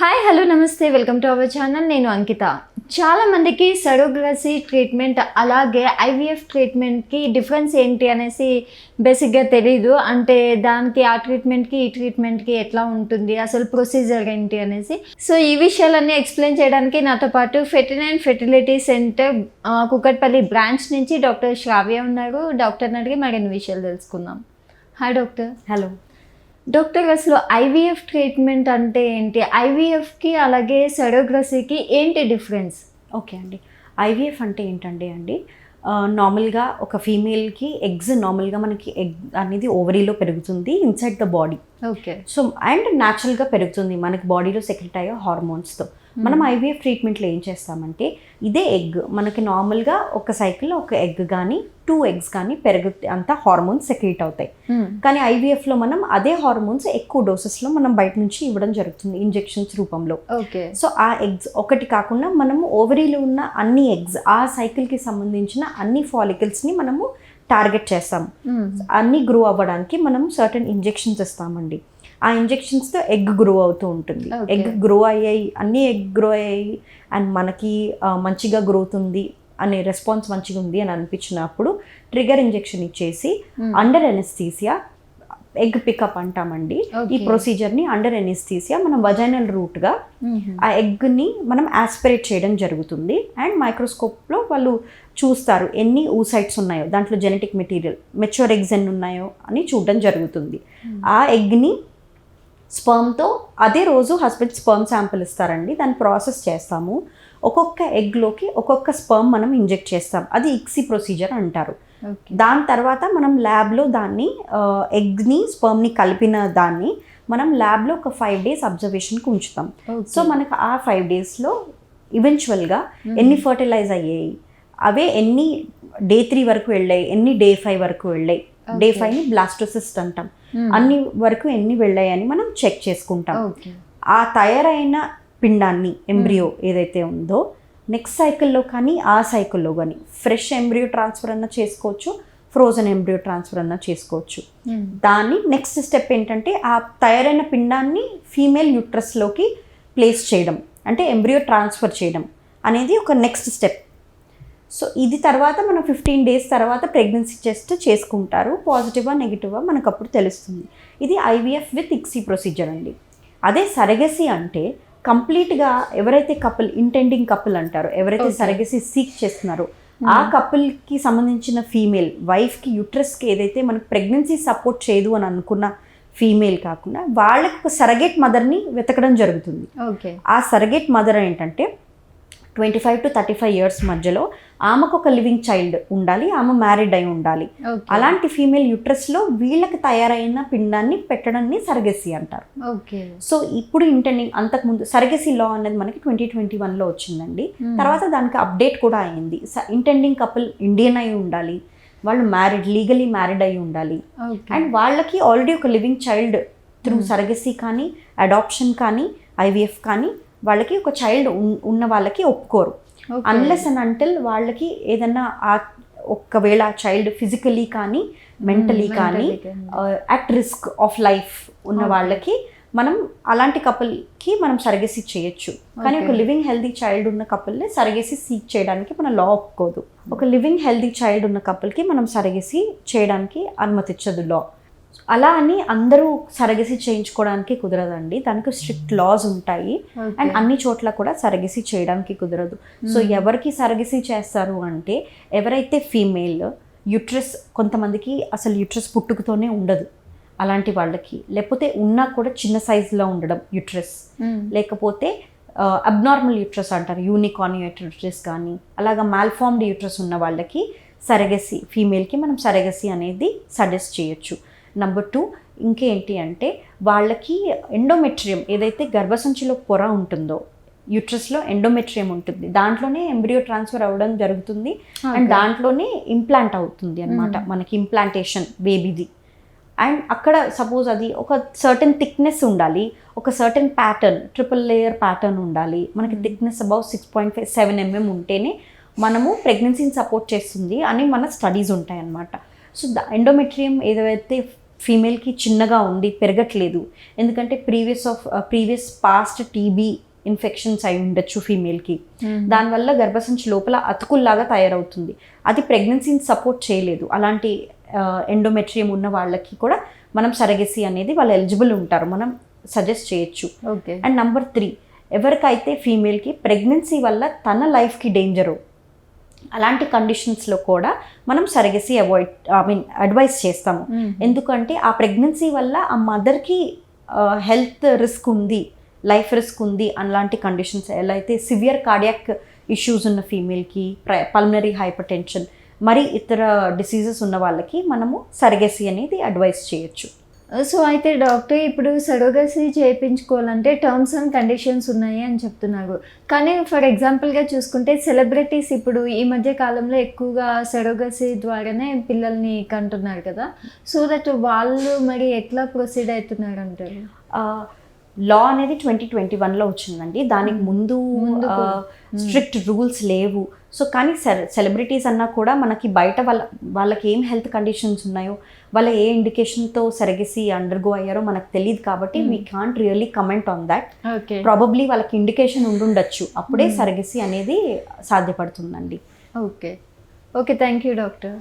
Hi hello నమస్తే. Welcome to our channel నేను అంకిత. చాలామందికి సరోగ్రసీ ట్రీట్మెంట్ అలాగే ఐవీఎఫ్ ట్రీట్మెంట్కి డిఫరెన్స్ ఏంటి అనేసి బేసిక్గా తెలీదు. అంటే దానికి ఆ ట్రీట్మెంట్కి ఈ ట్రీట్మెంట్కి ఎట్లా ఉంటుంది అసలు ప్రొసీజర్ ఏంటి అనేసి. సో ఈ విషయాలన్నీ ఎక్స్ప్లెయిన్ చేయడానికి నాతో పాటు ఫెర్టినైన్ ఫెర్టిలిటీ సెంటర్ ఆ, కుకట్పల్లి బ్రాంచ్ నుంచి డాక్టర్ శ్రావ్య ఉన్నారు. డాక్టర్ని అడిగి మరిన్ని విషయాలు తెలుసుకుందాం. Hi doctor. హలో డాక్టర్ అసలు ఐవీఎఫ్ ట్రీట్మెంట్ అంటే ఏంటి? ఐవీఎఫ్కి అలాగే సెరోగ్రసీకి ఏంటి డిఫరెన్స్? ఓకే అండి. ఐవీఎఫ్ అంటే ఏంటండి అండి? నార్మల్గా ఒక ఫీమేల్కి ఎగ్స్ నార్మల్గా మనకి ఎగ్ అనేది ఓవరీలో పెరుగుతుంది inside the body. Okay. So and న్యాచురల్గా పెరుగుతుంది. మనకి బాడీలో సెక్రెట్ అయ్యే హార్మోన్స్తో. మనం ఐవీఎఫ్ ట్రీట్మెంట్లో ఏం చేస్తామంటే ఇదే ఎగ్ మనకి నార్మల్గా ఒక సైకిల్లో ఒక ఎగ్ కానీ టూ ఎగ్స్ కానీ పెరుగు అంతా హార్మోన్స్ సెక్రెట్ అవుతాయి. కానీ ఐవీఎఫ్లో మనం అదే హార్మోన్స్ ఎక్కువ డోసెస్లో మనం బయట నుంచి ఇవ్వడం జరుగుతుంది ఇంజెక్షన్స్ రూపంలో. ఓకే. సో ఆ ఎగ్స్ ఒకటి కాకుండా మనము ఓవరీలో ఉన్న అన్ని ఎగ్స్ ఆ సైకిల్కి సంబంధించిన అన్ని ఫాలికల్స్ని మనము టార్గెట్ చేస్తాం. అన్ని గ్రో అవ్వడానికి మనం సర్టన్ ఇంజెక్షన్స్ ఇస్తామండి. ఆ ఇంజెక్షన్స్తో ఎగ్ గ్రో అవుతూ ఉంటుంది. ఎగ్ గ్రో అయ్యాయి అన్ని ఎగ్ గ్రో అయ్యాయి అండ్ మనకి మంచిగా గ్రోత్ ఉంది అనే రెస్పాన్స్ మంచిగా ఉంది అని అనిపించినప్పుడు ట్రిగర్ ఇంజెక్షన్ ఇచ్చేసి అండర్ ఎనెస్థీసియా ఎగ్ పికప్ అంటామండి. ఈ. ప్రొసీజర్ని అండర్ ఎనెస్థీసియా మనం వజైనల్ రూట్గా ఆ ఎగ్ని మనం ఆస్పిరేట్ చేయడం జరుగుతుంది అండ్ మైక్రోస్కోప్లో వాళ్ళు చూస్తారు ఎన్ని ఊసైట్స్ ఉన్నాయో దాంట్లో జెనెటిక్ మెటీరియల్ మెచ్యూర్ ఎగ్స్ ఎన్ని ఉన్నాయో అని చూడడం జరుగుతుంది. ఆ ఎగ్ని స్పర్మ్తో అదే రోజు హస్బెండ్ స్పర్మ్ శాంపిల్ ఇస్తారండి. దాన్ని ప్రాసెస్ చేస్తాము. ఒక్కొక్క ఎగ్లోకి ఒక్కొక్క స్పర్మ్ మనం ఇంజెక్ట్ చేస్తాం. అది ఇక్సీ ప్రొసీజర్ అంటారు. దాని తర్వాత మనం ల్యాబ్లో దాన్ని ఎగ్ని స్పర్మ్ని కలిపిన దాన్ని మనం ల్యాబ్లో ఒక ఫైవ్ డేస్ అబ్జర్వేషన్కి ఉంచుతాం. సో మనకు ఆ ఫైవ్ డేస్లో ఈవెన్చువల్గా ఎన్ని ఫర్టిలైజ్ అయ్యాయి? అవే ఎన్ని డే త్రీ వరకు వెళ్ళాయి? ఎన్ని డే ఫైవ్ వరకు వెళ్ళాయి? Day Okay. ఫైవ్ని బ్లాస్టోసిస్ట్ అంటాం. అన్ని వరకు ఎన్ని వెళ్ళాయి అని మనం చెక్ చేసుకుంటాం. ఆ తయారైన పిండాన్ని ఎంబ్రియో ఏదైతే ఉందో నెక్స్ట్ సైకిల్లో కానీ ఆ సైకిల్లో కానీ ఫ్రెష్ ఎంబ్రియో ట్రాన్స్ఫర్ అన్న చేసుకోవచ్చు ఫ్రోజన్ ఎంబ్రియో ట్రాన్స్ఫర్ అన్న చేసుకోవచ్చు. దాన్ని నెక్స్ట్ స్టెప్ ఏంటంటే ఆ తయారైన పిండాన్ని ఫీమేల్ యూట్రస్లోకి ప్లేస్ చేయడం అంటే ఎంబ్రియో ట్రాన్స్ఫర్ చేయడం అనేది ఒక నెక్స్ట్ స్టెప్. సో ఇది తర్వాత మనం ఫిఫ్టీన్ డేస్ తర్వాత ప్రెగ్నెన్సీ టెస్ట్ చేసుకుంటారు. పాజిటివా నెగిటివా మనకు అప్పుడు తెలుస్తుంది. ఇది ఐవీఎఫ్ విత్ ఇక్సీ ప్రొసీజర్ అండి. అదే సరగసి అంటే కంప్లీట్గా ఎవరైతే కపుల్ ఇంటెండింగ్ కపుల్ అంటారో ఎవరైతే. సరగసి సీక్ చేస్తున్నారో ఆ కపుల్కి సంబంధించిన ఫీమేల్ వైఫ్కి యూట్రస్కి ఏదైతే మనకు ప్రెగ్నెన్సీ సపోర్ట్ చేయదు అని అనుకున్న ఫీమేల్ కాకుండా వాళ్ళకి ఒక సరగేట్ మదర్ని వెతకడం జరుగుతుంది. ఓకే ఆ సరగేట్ మదర్ ఏంటంటే twenty five to thirty five years మధ్యలో ఆమెకు ఒక లివింగ్ చైల్డ్ ఉండాలి ఆమె మ్యారీడ్ అయి ఉండాలి. అలాంటి ఫీమేల్ యూట్రస్లో వీళ్ళకి తయారైన పిండాన్ని పెట్టడాన్ని సరగసి అంటారు. ఓకే. సో ఇప్పుడు ఇంటెండింగ్ అంతకుముందు సరగసి లా అనేది మనకి ట్వంటీ ట్వంటీ వన్లో వచ్చిందండి. తర్వాత దానికి అప్డేట్ కూడా అయింది. ఇంటెండింగ్ కపుల్ ఇండియన్ అయి ఉండాలి వాళ్ళు మ్యారీడ్ లీగలీ మ్యారీడ్ అయి ఉండాలి. అండ్ వాళ్ళకి ఆల్రెడీ ఒక లివింగ్ చైల్డ్ త్రూ సరగసీ కానీ అడాప్షన్ కానీ ఐవీఎఫ్ కానీ వాళ్ళకి ఒక చైల్డ్ ఉన్న వాళ్ళకి ఒప్పుకోరు అన్లెస్ అండ్ అంటిల్ వాళ్ళకి ఏదన్నా ఆ ఒక్కవేళ చైల్డ్ ఫిజికలీ కానీ మెంటలీ Hmm, కానీ. అట్ రిస్క్ ఆఫ్ లైఫ్ ఉన్న. వాళ్ళకి మనం అలాంటి కపుల్కి మనం సరగసి చేయొచ్చు కానీ ఒక. లివింగ్ హెల్దీ చైల్డ్ ఉన్న కపుల్ని సరగసి సీక్ చేయడానికి మన లా ఒప్పుకోదు ఒక లివింగ్ హెల్దీ చైల్డ్ ఉన్న కపుల్కి మనం సరగసి చేయడానికి అనుమతించదు లా అలా అని అందరూ సరగసి చేయించుకోవడానికి కుదరదండి. దానికి స్ట్రిక్ట్ లాస్ ఉంటాయి. అండ్ అన్ని చోట్ల కూడా సరగసి చేయడానికి కుదరదు. సో. ఎవరికి సరగసి చేస్తారు అంటే ఎవరైతే ఫీమేల్ యుట్రస్ కొంతమందికి అసలు యుట్రస్ పుట్టుకతోనే ఉండదు. అలాంటి వాళ్ళకి. లేకపోతే ఉన్నా కూడా చిన్న సైజులో ఉండడం యుట్రస్. లేకపోతే అబ్నార్మల్ యూట్రస్ అంటారు. యూనికాన్ యూట్రస్ కానీ అలాగా మాల్ఫార్మ్డ్ యూట్రస్ ఉన్న వాళ్ళకి సరగసి ఫీమేల్కి మనం సరగసి అనేది సజెస్ట్ చేయొచ్చు. నెంబర్ టూ ఇంకేంటి అంటే వాళ్ళకి ఎండోమెట్రియం ఏదైతే గర్భసంచిలో పొర ఉంటుందో యూట్రస్లో ఎండోమెట్రియం ఉంటుంది. దాంట్లోనే ఎంబ్రియో ట్రాన్స్ఫర్ అవ్వడం జరుగుతుంది అండ్ దాంట్లోనే ఇంప్లాంట్ అవుతుంది అనమాట Hmm. మనకి ఇంప్లాంటేషన్ బేబీది అండ్ అక్కడ సపోజ్ అది ఒక సర్టన్ థిక్నెస్ ఉండాలి ఒక certain pattern triple layer pattern ఉండాలి. మనకి. Thickness above six point five seven mm ఉంటేనే మనము ప్రెగ్నెన్సీని సపోర్ట్ చేస్తుంది అని మన స్టడీస్ ఉంటాయి అన్నమాట సో ద ఎండోమెట్రియం ఏదైతే ఫీమేల్కి చిన్నగా ఉండి పెరగట్లేదు. ఎందుకంటే previous of previous past TB infections అయి ఉండొచ్చు ఫీమేల్కి. దానివల్ల గర్భసంచి లోపల అతుకుల్లాగా తయారవుతుంది. అది ప్రెగ్నెన్సీని సపోర్ట్ చేయలేదు. అలాంటి ఎండోమెట్రియం ఉన్న వాళ్ళకి కూడా మనం సరగెసి అనేది వాళ్ళు ఎలిజిబుల్ ఉంటారు. మనం సజెస్ట్ చేయొచ్చు. ఓకే. అండ్ నంబర్ త్రీ ఎవరికైతే ఫీమేల్కి ప్రెగ్నెన్సీ వల్ల తన లైఫ్కి డేంజరు అలాంటి కండిషన్స్లో కూడా మనం surrogacy avoid I mean advise చేస్తాము. ఎందుకంటే ఆ ప్రెగ్నెన్సీ వల్ల ఆ మదర్కి హెల్త్ రిస్క్ ఉంది లైఫ్ రిస్క్ ఉంది అలాంటి కండిషన్స్ ఎలా అయితే సివియర్ కార్డియాక్ ఇష్యూస్ ఉన్న ఫీమేల్కి పల్మనరీ హైపర్ టెన్షన్ మరి ఇతర డిసీజెస్ ఉన్న వాళ్ళకి మనము సరగసి అనేది అడ్వైస్ చేయొచ్చు. సో అయితే డాక్టర్ ఇప్పుడు సరోగసీ చేయించుకోవాలంటే టర్మ్స్ అండ్ కండిషన్స్ ఉన్నాయి అని చెప్తున్నారు కానీ ఫర్ ఎగ్జాంపుల్గా చూసుకుంటే సెలబ్రిటీస్ ఇప్పుడు ఈ మధ్య కాలంలో ఎక్కువగా సరోగసీ ద్వారానే పిల్లల్ని కంటున్నారు కదా. సో దట్ వాళ్ళు మరి ఎట్లా ప్రొసీడ్ అవుతున్నారు అంటారు లా అనేది ట్వంటీ ట్వంటీ వన్లో వచ్చిందండి. దానికి ముందు. స్ట్రిక్ట్ రూల్స్ లేవు. సో కానీ సెలబ్రిటీస్ అన్నా కూడా మనకి బయట వాళ్ళ వాళ్ళకి ఏం హెల్త్ కండిషన్స్ ఉన్నాయో వాళ్ళ ఏ ఇండికేషన్తో సరగసి అండర్గో అయ్యారో మనకు తెలియదు కాబట్టి we can't really comment on that okay. Probably వాళ్ళకి ఇండికేషన్ ఉండుండొచ్చు. అప్పుడే సరగసి అనేది సాధ్యపడుతుందండి. Okay. Okay thank you doctor